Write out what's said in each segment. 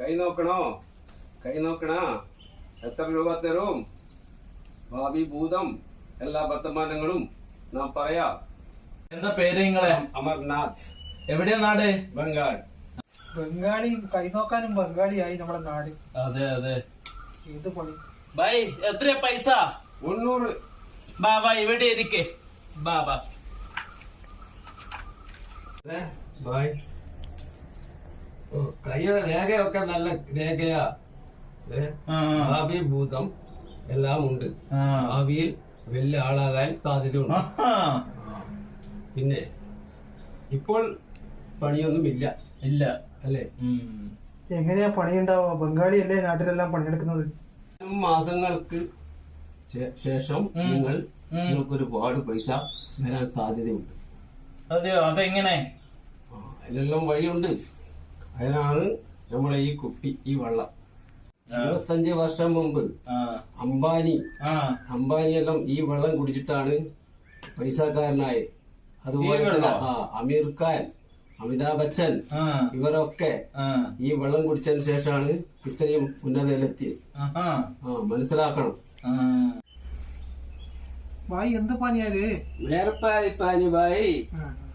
കൈ നോക്കണോ? കൈ നോക്കണ? എത്ര രൂപ തരും? ഭാവി ഭൂതം എല്ലാ വർത്തമാനങ്ങളും നാം പറയാം. എന്താ പേര് നിങ്ങളെ? അമർനാഥ്. എവിടെയാ നാട്? ബംഗാൾ. ബംഗാളി കൈനോക്കാനും ബംഗാളിയായി നമ്മുടെ നാട്. അതെ അതെ. ഏത് പണി? ബൈ എത്ര പൈസ? മുന്നൂറ്. ബാബാ ഇവിടെ ഇരിക്കേ. ബാബാ. ബൈ. ബായ് കയ്യ രേഖയൊക്കെ നല്ല രേഖയാ. ഏ, ആ, ഭാവി ഭൂതം എല്ലാം ഉണ്ട്. ഭാവിയിൽ വലിയ ആളാകാൻ സാധ്യതയുണ്ട്. പിന്നെ ഇപ്പോൾ പണിയൊന്നും ഇല്ല. ഇല്ല അല്ലേ. എങ്ങനെയാ ബംഗാളി അല്ലേ നാട്ടിലെല്ലാം പണിയെടുക്കുന്നത്? മാസങ്ങൾക്ക് ശേഷം നിങ്ങൾ നിങ്ങൾക്ക് ഒരുപാട് പൈസ വരാൻ സാധ്യതയുണ്ട്. അതെയോ? അതെങ്ങനെ? അതിലെല്ലാം അതിനെല്ലാം വഴിയുണ്ട്. അതിനാണ് നമ്മളെ ഈ കുപ്പി ഈ വള്ളം. ഇരുപത്തഞ്ച് വർഷം മുമ്പ് അംബാനി അംബാനി എല്ലാം ഈ വെള്ളം കുടിച്ചിട്ടാണ് പൈസക്കാരനായ. അതുപോലെ തന്നെ അമീർ ഖാൻ അമിതാഭ് ബച്ചൻ ഇവരൊക്കെ ഈ വെള്ളം കുടിച്ചതിന് ശേഷമാണ് ഇത്രയും ഉന്നതയിലെത്തിയത്. ആ മനസ്സിലാക്കണം. ഭായി എന്ത് പാനിയാ വേർപ്പായി പാനി ബായി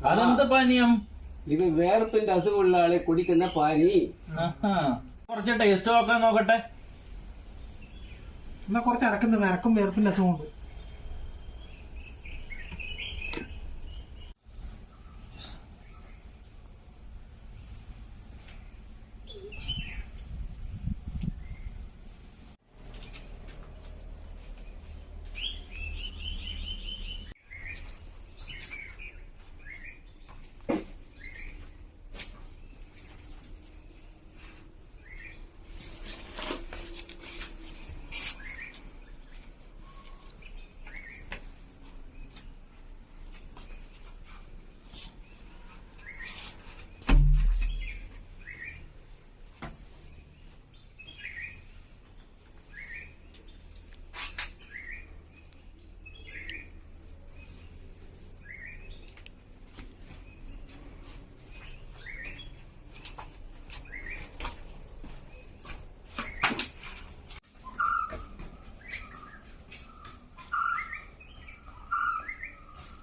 അതെന്ത് പാനീയം ഇത് വേർപ്പിന്റെ അസുഖമുള്ള ആളെ കുടിക്കുന്ന പാനി. കുറച്ച് ടേസ്റ്റ് നോക്കാൻ നോക്കട്ടെ. എന്നാ കുറച്ച് അരക്കുന്നത് അരക്കും വേർപ്പിന്റെ അസുഖമുണ്ട്.